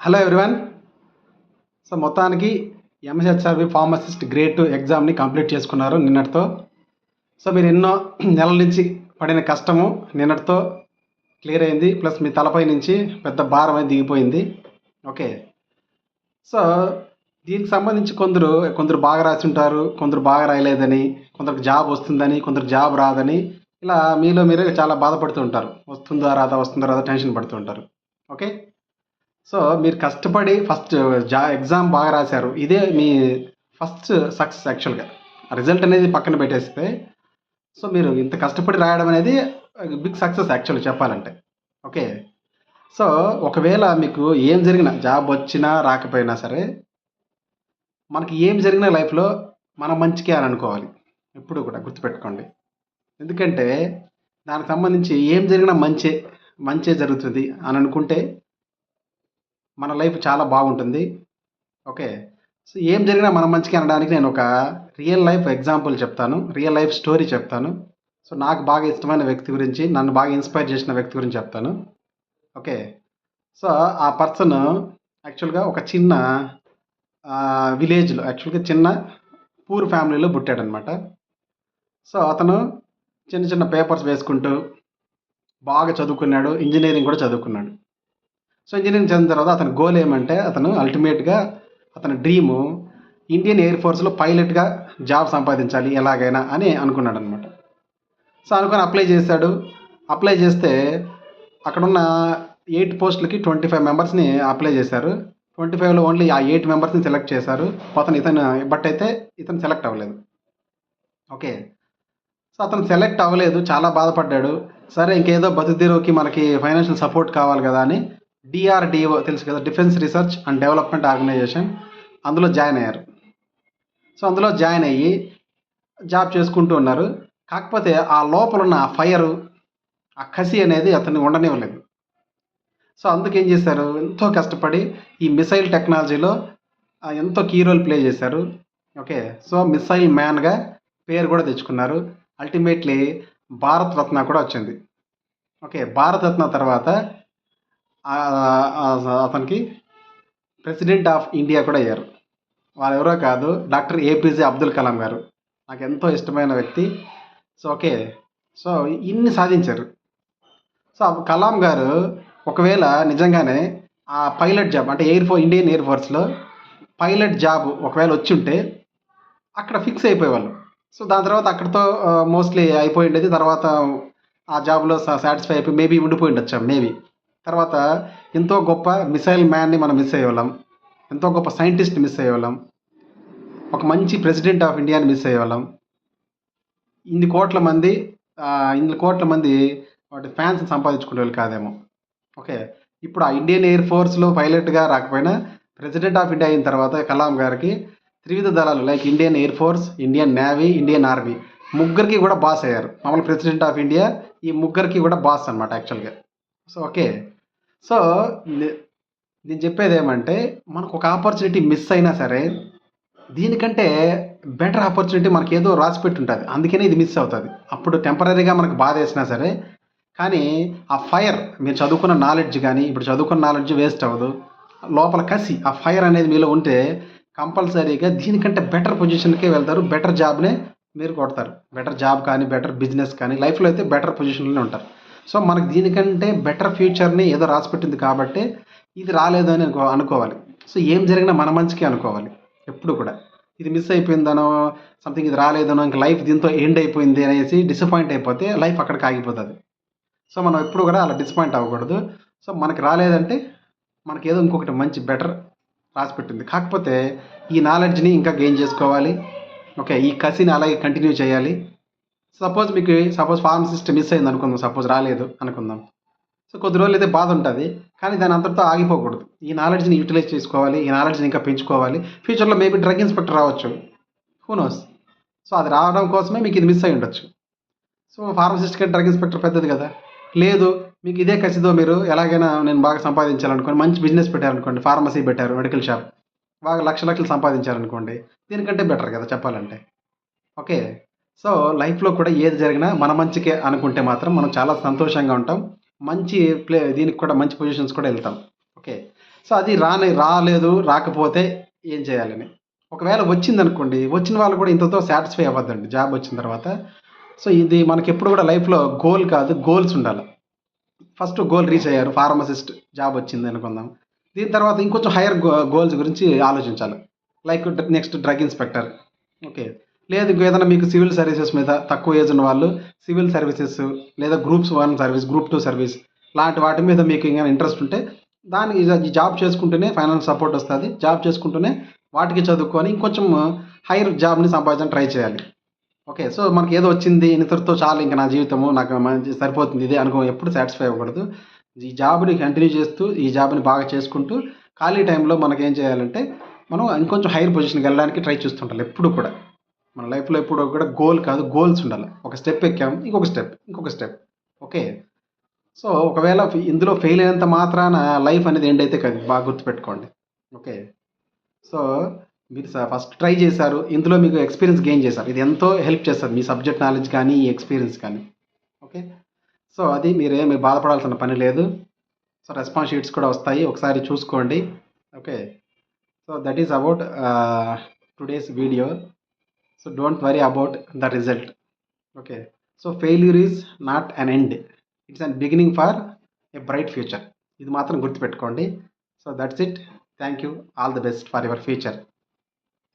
Hello everyone so మొత్తానికి MSHRB pharmacist grade two ఎగ్జామ్ని complete చేసుకున్నారు నిన్నటితో. సో మీరు ఎన్నో నెలల నుంచి పడిన కష్టము నిన్నటితో క్లియర్ అయింది. ప్లస్ మీ తలపై నుంచి పెద్ద భారం అనేది దిగిపోయింది. ఓకే సో దీనికి సంబంధించి కొందరు కొందరు బాగా రాసి ఉంటారు కొందరు బాగా రాయలేదని కొందరికి జాబ్ వస్తుందని కొందరు జాబ్ రాదని ఇలా మీలో మీరే చాలా బాధపడుతూ ఉంటారు. వస్తుందా రాదా వస్తుందా రాదా టెన్షన్ పడుతూ ఉంటారు. ఓకే సో మీరు కష్టపడి ఫస్ట్ జా ఎగ్జామ్ బాగా రాశారు. ఇదే మీ ఫస్ట్ సక్సెస్ యాక్చువల్గా. రిజల్ట్ అనేది పక్కన పెట్టేస్తే సో మీరు ఇంత కష్టపడి రాయడం అనేది బిగ్ సక్సెస్ యాక్చువల్గా చెప్పాలంటే. ఓకే? సో ఒకవేళ మీకు ఏం జరిగినా జాబ్ వచ్చినా రాకపోయినా సరే మనకి ఏం జరిగినా లైఫ్లో మన మంచికే అని అనుకోవాలి. ఎప్పుడు కూడా గుర్తుపెట్టుకోండి. ఎందుకంటే దానికి సంబంధించి ఏం జరిగినా మంచే మంచే జరుగుతుంది అని అనుకుంటే మన లైఫ్ చాలా బాగుంటుంది. ఓకే. సో ఏం జరిగినా మన మంచికి అనడానికి నేను ఒక రియల్ లైఫ్ ఎగ్జాంపుల్ చెప్తాను. రియల్ లైఫ్ స్టోరీ చెప్తాను. సో నాకు బాగా ఇష్టమైన వ్యక్తి గురించి నన్ను బాగా ఇన్స్పైర్ చేసిన వ్యక్తి గురించి చెప్తాను. ఓకే. సో ఆ పర్సన్ యాక్చువల్గా ఒక చిన్న విలేజ్లో యాక్చువల్గా చిన్న పూర్ ఫ్యామిలీలో పుట్టాడనమాట. సో అతను చిన్న చిన్న పేపర్స్ వేసుకుంటూ బాగా చదువుకున్నాడు. ఇంజనీరింగ్ కూడా చదువుకున్నాడు. సో ఇంజనీరింగ్ చదివిన తర్వాత అతని గోల్ ఏమంటే అతను అల్టిమేట్గా అతని డ్రీము ఇండియన్ ఎయిర్ ఫోర్స్లో పైలట్గా జాబ్ సంపాదించాలి ఎలాగైనా అని అనుకున్నాడు అనమాట సో అనుకొని అప్లై చేశాడు. అప్లై చేస్తే అక్కడున్న ఎయిట్ పోస్టులకి ట్వంటీ ఫైవ్ మెంబర్స్ని అప్లై చేశారు. ట్వంటీ ఫైవ్లో ఓన్లీ ఆ ఎయిట్ మెంబర్స్ని సెలెక్ట్ చేశారు. అతను ఇతను బట్ అయితే ఇతను సెలెక్ట్ అవ్వలేదు. ఓకే సో అతను సెలెక్ట్ అవ్వలేదు చాలా బాధపడ్డాడు. సరే ఇంకేదో బతుదీరోకి మనకి ఫైనాన్షియల్ సపోర్ట్ కావాలి కదా అని డిఆర్డిఓ తెలుసు కదా defence research and development organisation అందులో జాయిన్ అయ్యారు. సో అందులో జాయిన్ అయ్యి జాబ్ చేసుకుంటూ ఉన్నారు. కాకపోతే ఆ లోపల ఉన్న ఆ ఫైర్ ఆ కసి అనేది అతన్ని ఉండనివ్వలేదు. సో అందుకేం చేశారు? ఎంతో కష్టపడి ఈ మిసైల్ టెక్నాలజీలో ఎంతో కీ రోల్ ప్లే చేశారు. ఓకే సో మిసైల్ మ్యాన్గా పేరు కూడా తెచ్చుకున్నారు. అల్టిమేట్లీ భారత్ రత్న కూడా వచ్చింది. ఓకే భారతరత్న తర్వాత అతనికి ప్రెసిడెంట్ ఆఫ్ ఇండియా కూడా అయ్యారు. వారు ఎవరో కాదు డాక్టర్ ఏపీజే అబ్దుల్ కలాం గారు. నాకు ఎంతో ఇష్టమైన వ్యక్తి. So okay. సో ఇన్ని సాధించారు. సో కలాం గారు ఒకవేళ నిజంగానే ఆ పైలట్ జాబ్ అంటే ఎయిర్ ఫోర్ ఇండియన్ ఎయిర్ ఫోర్స్లో పైలట్ జాబ్ ఒకవేళ వచ్చి ఉంటే అక్కడ ఫిక్స్ అయిపోయేవాళ్ళు. సో దాని తర్వాత అక్కడితో మోస్ట్లీ అయిపోయి ఉండేది. తర్వాత ఆ జాబ్లో సాటిస్ఫై అయిపోయి మేబీ ఉండిపోయి ఉండొచ్చాం మేబీ. తర్వాత ఎంతో గొప్ప మిసైల్ మ్యాన్ని మనం మిస్ అయ్యేవాళ్ళం. ఎంతో గొప్ప సైంటిస్ట్ మిస్ అయ్యేవాళ్ళం. ఒక మంచి ప్రెసిడెంట్ ఆఫ్ ఇండియాని మిస్ అయ్యేవాళ్ళం. ఇన్ని కోట్ల మంది ఇన్ని కోట్ల మంది వాటి ఫ్యాన్స్ సంపాదించుకునే వాళ్ళు కాదేమో. ఓకే. ఇప్పుడు ఆ ఇండియన్ ఎయిర్ ఫోర్స్లో పైలట్గా రాకపోయినా ప్రెసిడెంట్ ఆఫ్ ఇండియా అయిన తర్వాత కలాం గారికి త్రివిధ దళాలు like Indian air force Indian navy Indian army ముగ్గురికి కూడా బాస్ అయ్యారు. మామూలు ప్రెసిడెంట్ ఆఫ్ ఇండియా ఈ ముగ్గురికి కూడా బాస్ అనమాట యాక్చువల్గా. So okay. సో నే- నేను చెప్పేది ఏమంటే మనకు ఒక ఆపర్చునిటీ మిస్ అయినా సరే దీనికంటే బెటర్ ఆపర్చునిటీ మనకి ఏదో రాసి పెట్టి ఉంటుంది అందుకనే ఇది మిస్ అవుతుంది. అప్పుడు టెంపరీగా మనకు బాధ వేసినా సరే కానీ ఆ ఫైర్ మీరు చదువుకున్న నాలెడ్జ్ కానీ ఇప్పుడు చదువుకున్న నాలెడ్జ్ వేస్ట్ అవ్వదు. లోపల కసి ఆ ఫైర్ అనేది మీలో ఉంటే కంపల్సరీగా దీనికంటే బెటర్ పొజిషన్కే వెళ్తారు. బెటర్ జాబ్నే మీరు కొడతారు. బెటర్ జాబ్ కానీ బెటర్ బిజినెస్ కానీ లైఫ్లో అయితే బెటర్ పొజిషన్లోనే ఉంటారు. సో మనకు దీనికంటే బెటర్ ఫ్యూచర్ని ఏదో రాసిపెట్టింది కాబట్టి ఇది రాలేదు అని అనుకో అనుకోవాలి. సో ఏం జరిగినా మన మంచికి అనుకోవాలి. ఎప్పుడు కూడా. ఇది మిస్ అయిపోయిందనో సంథింగ్ ఇది రాలేదనో ఇంకా లైఫ్ దీంతో ఎండ్ అయిపోయింది అనేసి డిసప్పాయింట్ అయిపోతే లైఫ్ అక్కడికి ఆగిపోతుంది సో మనం ఎప్పుడు కూడా అలా డిసప్పాయింట్ అవ్వకూడదు. సో మనకి రాలేదంటే మనకి ఏదో ఇంకొకటి మంచి బెటర్ రాసిపెట్టింది. కాకపోతే ఈ నాలెడ్జ్ని ఇంకా గెయిన్ చేసుకోవాలి. ఓకే ఈ కసిని అలాగే కంటిన్యూ చేయాలి. సపోజ్ మీకు సపోజ్ ఫార్మసిస్ట్ మిస్ అయింది అనుకుందాం సపోజ్ రాలేదు అనుకుందాం. సో కొద్ది రోజులు అయితే బాధ ఉంటుంది కానీ దాని అంతటితో ఆగిపోకూడదు. ఈ నాలెడ్జ్ని యూటిలైజ్ చేసుకోవాలి ఈ నాలెడ్జ్ని ఇంకా పెంచుకోవాలి. ఫ్యూచర్లో మేబీ డ్రగ్ ఇన్స్పెక్టర్ రావచ్చు. హూనోస్ సో అది రావడం కోసమే మీకు ఇది మిస్ అయి ఉండొచ్చు. సో ఫార్మసిస్ట్ కంటే డ్రగ్ ఇన్స్పెక్టర్ పెద్దది కదా. లేదు మీకు ఇదే కసితో మీరు ఎలాగైనా నేను బాగా సంపాదించాలనుకోండి మంచి బిజినెస్ పెట్టారనుకోండి ఫార్మసీ పెట్టారు మెడికల్ షాప్ బాగా లక్ష లక్షలు సంపాదించారనుకోండి దీనికంటే బెటర్ కదా చెప్పాలంటే. ఓకే సో లైఫ్లో కూడా ఏది జరిగినా మన మంచికే అనుకుంటే మాత్రం మనం చాలా సంతోషంగా ఉంటాం. మంచి ప్లే దీనికి కూడా మంచి పొజిషన్స్ కూడా వెళ్తాం. ఓకే. సో అది రాని రాలేదు రాకపోతే ఏం చేయాలని ఒకవేళ వచ్చిందనుకోండి వచ్చిన వాళ్ళు కూడా ఇంతతో సాటిస్ఫై అవ్వద్దండి. జాబ్ వచ్చిన తర్వాత. సో ఇది మనకి ఎప్పుడు కూడా లైఫ్లో గోల్ కాదు గోల్స్ ఉండాలి. ఫస్ట్ గోల్ రీచ్ అయ్యారు ఫార్మసిస్ట్ జాబ్ వచ్చింది అనుకుందాం. దీని తర్వాత ఇంకొంచెం హైయర్ గోల్స్ గురించి ఆలోచించాలి. Like next drug inspector. Okay. లేదు ఇంకో ఏదైనా మీకు సివిల్ సర్వీసెస్ మీద తక్కువ ఏజ్ ఉన్న వాళ్ళు సివిల్ సర్వీసెస్ లేదా groups one service group two service లాంటి వాటి మీద మీకు ఇంకా ఇంట్రెస్ట్ ఉంటే దాని జాబ్ చేసుకుంటూనే ఫైనాన్స్ సపోర్ట్ వస్తుంది. జాబ్ చేసుకుంటూనే వాటికి చదువుకొని ఇంకొంచెం హైయర్ జాబ్ని సంపాదించడానికి ట్రై చేయాలి. ఓకే సో మనకి ఏదో వచ్చింది ఇంతటితో చాలు ఇంకా నా జీవితము నాకు మంచి సరిపోతుంది ఇదే అనుకో ఎప్పుడు సాటిస్ఫై అవ్వకూడదు. ఈ జాబ్ని కంటిన్యూ చేస్తూ ఈ జాబ్ని బాగా చేసుకుంటూ ఖాళీ టైంలో మనకి ఏం చేయాలంటే మనం ఇంకొంచెం హైయర్ పొజిషన్కి వెళ్ళడానికి ట్రై చేస్తుంటాం ఎప్పుడు కూడా. మన లైఫ్లో ఎప్పుడు కూడా గోల్ కాదు గోల్స్ ఉండాలి. ఒక స్టెప్ ఎక్కాం ఇంకొక స్టెప్ ఇంకొక స్టెప్ ఓకే సో ఒకవేళ ఇందులో ఫెయిల్ అయినంత మాత్రాన లైఫ్ అనేది ఎండ్ అయితే కాదు. బాగా గుర్తుపెట్టుకోండి. ఓకే సో మీరు ఫస్ట్ ట్రై చేశారు ఇందులో మీకు ఎక్స్పీరియన్స్ గెయిన్ చేశారు. ఇది ఎంతో హెల్ప్ చేస్తుంది. మీ సబ్జెక్ట్ నాలెడ్జ్ కానీ ఈ ఎక్స్పీరియన్స్ కానీ. ఓకే సో అది మీరే మీరు బాధపడాల్సిన పని లేదు. సో రెస్పాన్స్ షీట్స్ కూడా వస్తాయి. ఒకసారి చూసుకోండి. Okay so that is about today's video so don't worry about the result okay so failure is not an end it's an beginning for a bright future ఇది మాత్రం గుర్తుపెట్టుకోండి so that's it thank you all the best for your future